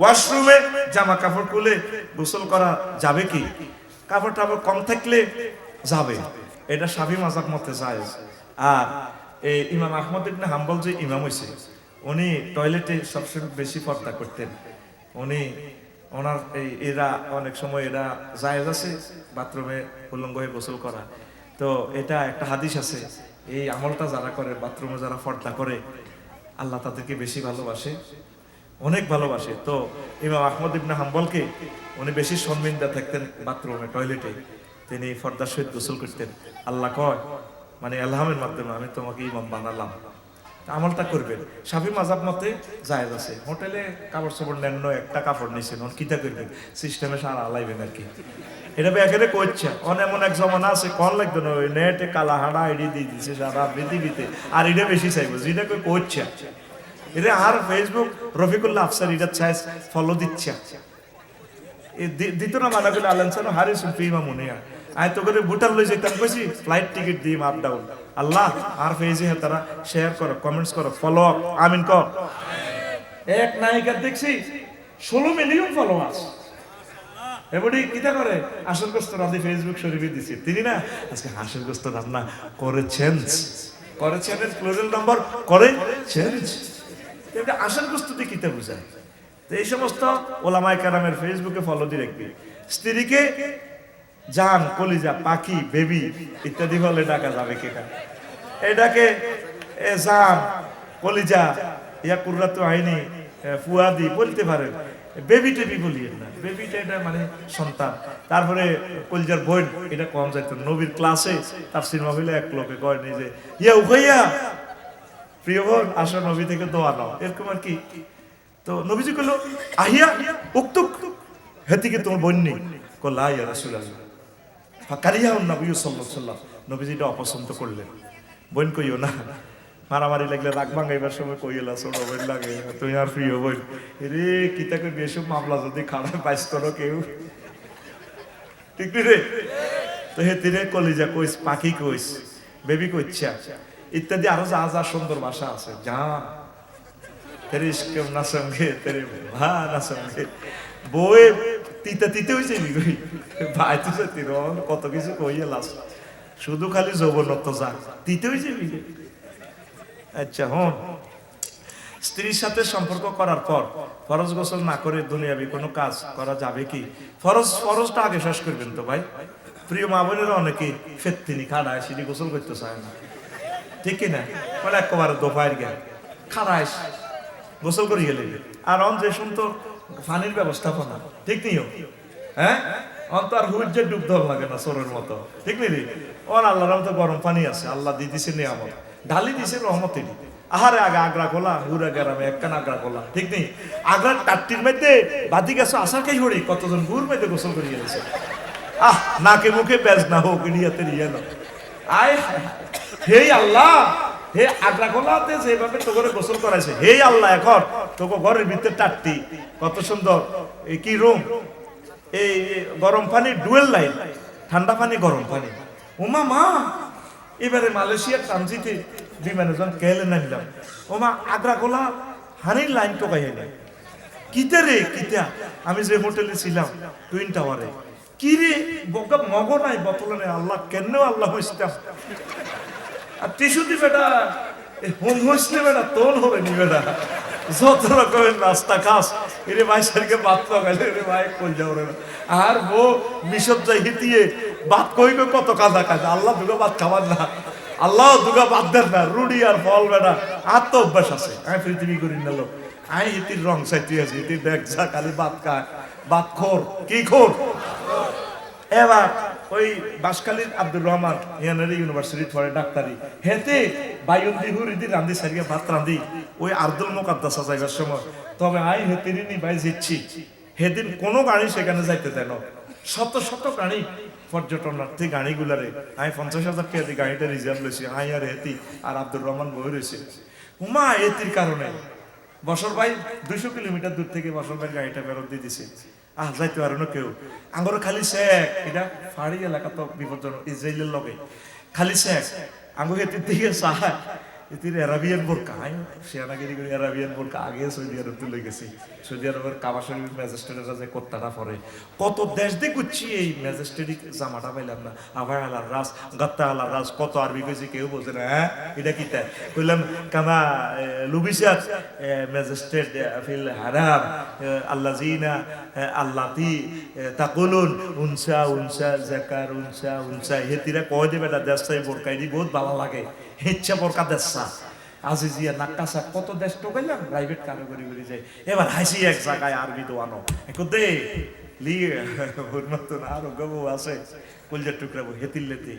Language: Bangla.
ওয়াশরুমে জামা কাপড় খুলে গোসল করা যাবে কি? কাপড় টাপড় কম থাকলে যাবে। এটা সাফি মাজাক মতে যায় আর এই ইমাম আহমদ ইবনে হাম্বল যে ইমাম হয়েছে উনি টয়লেটে সবসময় বেশি পর্দা করতেন। উনি, ওনার এই এরা অনেক সময় এরা জায়েজ আছে, বাথরুমে উল্লঙ্গ হয়ে গোসল করা। তো এটা একটা হাদিস আছে, এই আমলটা যারা করে, বাথরুমে যারা পর্দা করে, আল্লাহ তাদেরকে বেশি ভালোবাসে। অনেক ভালোবাসে। তো ইমাম আহমদ ইবনে হাম্বলকে উনি বেশি সম্মিন্দা থাকতেন বাথরুমে, টয়লেটে। তিনি ফর্দার সহিত গোসল করতেন। আল্লাহ কয় মানে আল্লাহের মাধ্যমে আমি তোমাকে ইমাম বানালাম। আমলটা করবেন। সাফি মাজাব মতে জায়েজ আছে। হোটেলে কাপড় চোপড় নেন একটা কাপড় নিছেন ওন কিতা করবেন? সিস্টেমে সারা আলাইবেন আর কি। এটা বেকারে কইছে অন এমন এক জমানা আছে কল লাগবে না, ওই নেটে কালা হাড়া আইডি দিয়ে দিছে সারা পৃথিবীতে। আর এটা বেশি চাইব, যেটা কইছে এটা আর ফেসবুক রফিকুল্লাহ আফসার এটা চাই ফলো দিচ্ছে। দিত না মানা হারি সুলফি ইমামুনিয়া আয় তো করে ভুটান লই যেতাম কইছি ফ্লাইট টিকিট দিই আপ ডাউন আল্লাহ, আর হে তারা শেয়ার করো কমেন্টস করো ফলো আমিন কর। এক নায়িকা দেখছি, ষোলো মিলিয়ন ফলোয়ার্স এবারে কিতা করে? আসল রাঁধি ফেসবুক শরীফে দিছি। তিনি না, আজকে গোস্ত রান্না করেছেন। করেছেন প্লুরাল নম্বর এটা আসল গোস্ত দিয়ে কিতা বুঝায়। তো এই সমস্ত ওলামাই কারামের ফেসবুকে ফলো দিয়ে রাখবি। স্ত্রীকে জান, কলিজা, পাখি, বেবি ইত্যাদি বলে ডাকা যাবে কেটা এটাকে জান, কলিজা, ইয়া কুর্রাতু আইনি ফুয়াদি বলতে পারেন। বেবি টেবি বলিয়েন না। বেবিটা এটা মানে সন্তান। তারপরে কলিজার বই এটা কম যাইতো। নবীর ক্লাসে তার সিনেমা হইলে এক লোকে কয় যে, ইয়া উখাইয়া প্রিয় বোন, আসো নবী থেকে দোয়া নাও। এরকম আর কি। তো নবীজি কইলো, আহিয়া, উক্তুক। হেতিকে তোমার বোন নেই। কল্লা ইয়া রাসূলুল্লাহ। ফাকারিয়া নবী আলাইহি সাল্লাম নবীজিটা অপছন্দ করলেন। বোন, কইও না। মারামারি লাগলে রাগ ভাঙাইবার সময় কইলা ছোট বোন লাগে। তুই আর প্রিয় বোন। রে কিতা করবি এসব মামলা যদি খারাপ পাইস করো কেউ? ঠিক রে? তো হে তিরে কলিজা কইস, পাখি কইস, বেবি কইছা ইত্যাদি আরও যা যা সুন্দর ভাষা আছে কত কিছু শুধু খালি যৌবনত্ব যা, তিতে আচ্ছা হন। স্ত্রীর সাথে সম্পর্ক করার পর ফরজ গোসল না করে দুনিয়াবি কোনো কাজ করা যাবে কি? ফরজ, ফরজটা আগে শেষ করবেন তো ভাই। প্রিয় মা বোনেরা অনেকে ফেত্তিনি, খাড়ায়, সিঁড়ি গোসল করতে চায় না। ঠিক কিনা বলে একেবারে দোপায়ের জ্ঞান খাড়ায় গোসল করে গেলে। আর অন যে শুনতো পানির ব্যবস্থাপনা। ঠিক নিও। হ্যাঁ? অন তো আর হুজ্জে ডুব ধর লাগে না সরের মতো। ঠিক নি অন আল্লাহর মতো গরম পানি আছে। আল্লাহ দিয়ে দিছে নিয়ামত। ঢালি দিছে রহমতেরই আহারে আগে আগ্রা কোলা হুরা গ্রামে একখান আগ্রা কোলা ঠিক নেই আগ্রার টাট্টির মধ্যে বাদি গেছো, আসার কে হরি কতজন গুর মধ্যে গোসল করে গেছে আহ, নাকে মুখে বেজ না হোক ইনিয়াতে ইয়ে না আয় হায়। হে আল্লাহ, হে আগ্রা কোলাতে যেভাবে তো করে গোসল করাইছে, হে আল্লাহ, এখন তোকে ঘরের ভিতরে টাট্টি। কত সুন্দর। এই কি রুম? এই গরম পানি, ডুয়েল লাইন। ঠান্ডা পানি, গরম পানি। ওমা, মা, এবারে মালয়েশিয়ার ট্রানজিটে বিমানে যখন কেলে নামলাম। ওমা আগ্রা কোলা হানির লাইন গাইয়ে নাই। কিতে রে, কিতা? আমি যে হোটেলে ছিলাম, টুইন টাওয়ারে। কি রে বকা মগ নাই বোতলে নাই আল্লাহ কেন আল্লাহ হইছিলাম আর টিস্যু দি বেটা হোম হইসলে বেটা, তোল হবে নি বেটা। যত রকমের নাস্তা খাস, এরে ভাই সারকে ভাত পাকাইলে রে ভাই কই যাও রে? আর বো মিশব যাই হিতিয়ে ভাত কই কই কত কাজা কাজা আল্লাহ দুগা ভাত খাবার না। আল্লাহ দুগা বাদ দেন না রুডি আর ফল বেটা। তো অভ্যাস আছে, আমি পৃথিবী করি না লোক। আমি ইতির রং চাইতে আছি, ইতির দেখ যা খালি ভাত খায় ভাত খোর, কি খোর? এবার ওই বাসকালীর আব্দুর রহমান ইয়ানের ইউনিভার্সিটি পড়ে ডাক্তারি। হেতে বায়ুন্দি হুরিদি রান্ধি সারিয়া ভাত রান্ধি ওই আব্দুল মোকাদ্দাসা যাইবার সময়। তবে আই হেতে নি ভাই জিচ্ছি। সেদিন কোনো গাড়ি সেখানে যাইতে দেন শত শত গাড়ি, পর্যটনার্থী গাড়িগুলারে। আমি পঞ্চাশ হাজার টাকা গাড়িটা রিজার্ভ লইছি আই আর হেতি আর আব্দুর রহমান বই রয়েছে উমা, এতির কারণে। বসর ভাই দুইশো কিলোমিটার দূর থেকে বসর ভাই গাড়িটা ফেরত দিয়ে দিছে। আহ, যাইতে পারো না কেউ। আঙ্গর খালি শেখ, এটা ফাড়ি এলাকা তো বিপজ্জনক, ইসরায়েলের লগে। খালি শেখ, আঙ্গুর দিক দিকে চায় এটির অ্যারাবিয়ান বোরকা সেনাগিরি করে অ্যারাবিয়ান বোরকা আগে সৌদি আরব তুলে গেছি। সৌদি আরবের কাবা শরীফ ম্যাজিস্ট্রেটরা যে পরে, কত দেশ দিয়ে এই ম্যাজিস্ট্রেট জামাটা পাইলাম না। আলার রাস গাত্তা আলার রাস কত আরবি কইছি কেউ না হ্যাঁ? এটা কি তাই কইলাম কামা লুবিসাত ম্যাজিস্ট্রেট ফিল হারাম আল্লাহ আল্লাজিনা আল্লাতি তাকুলুন, উনসা উনসা, জাকার, উনসা উনসা হেতিরা কয় দেবে এটা দেশটাই বোরকাই দি, বহুত ভালো লাগে। ইচ্ছা বোরকা দেশা আজিজিয়া নাক্কাসা কত দেশ টোকাইলাম প্রাইভেট কারিগরি করে যায়। এবার হাসি এক জায়গায় আরবি দোয়ানো একো দে, লিয়ে, ওর আরও গবু আছে। কলজার টুকরা হেতিল লেতে।